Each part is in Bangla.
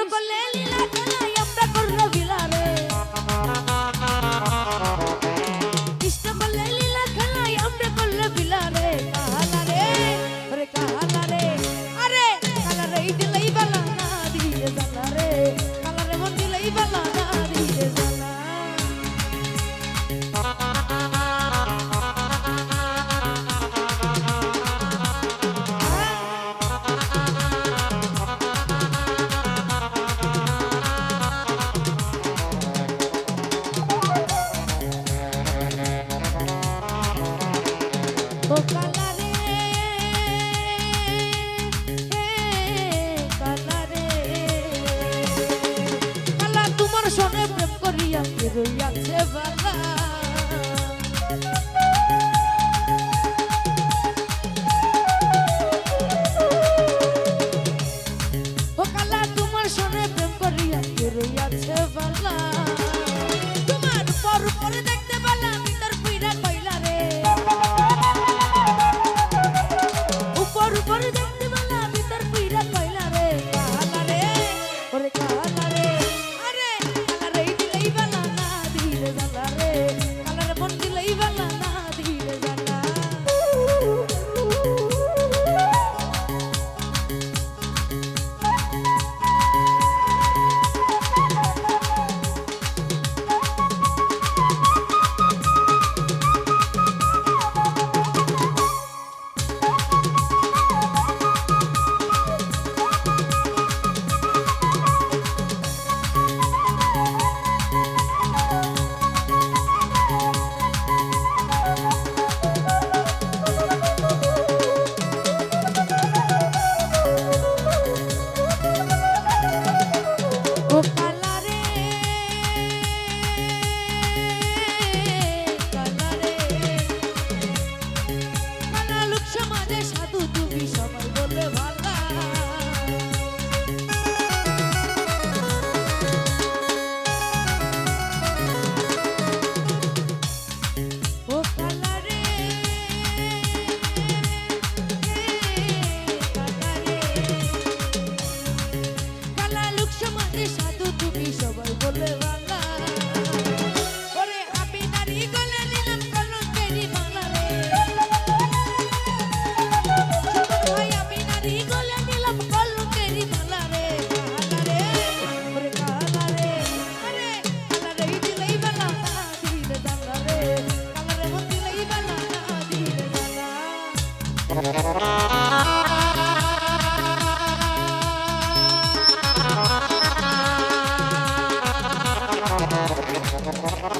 শুক্র Love. সমাজে সাধু তুমি সবাই বলে বাংলা। Música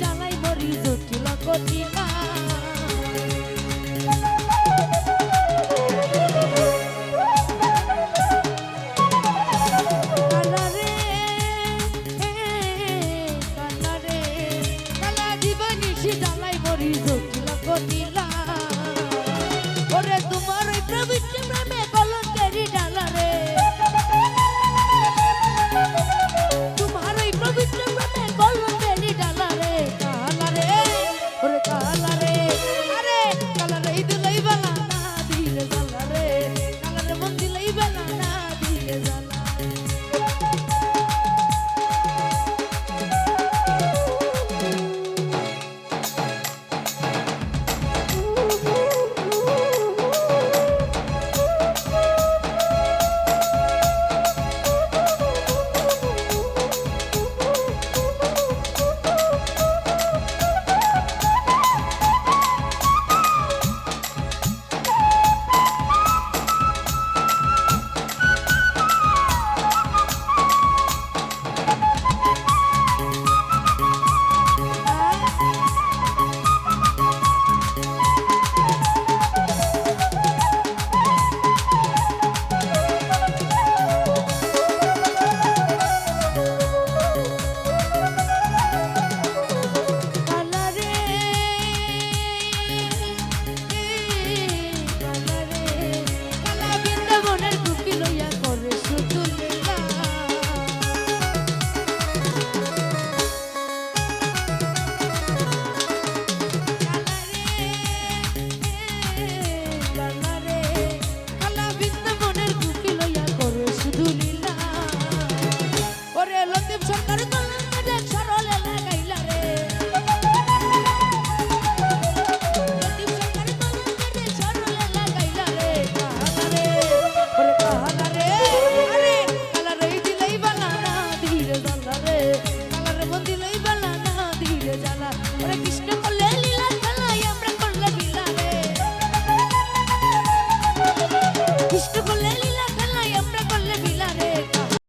জানাই মরি জটিল কঠিনা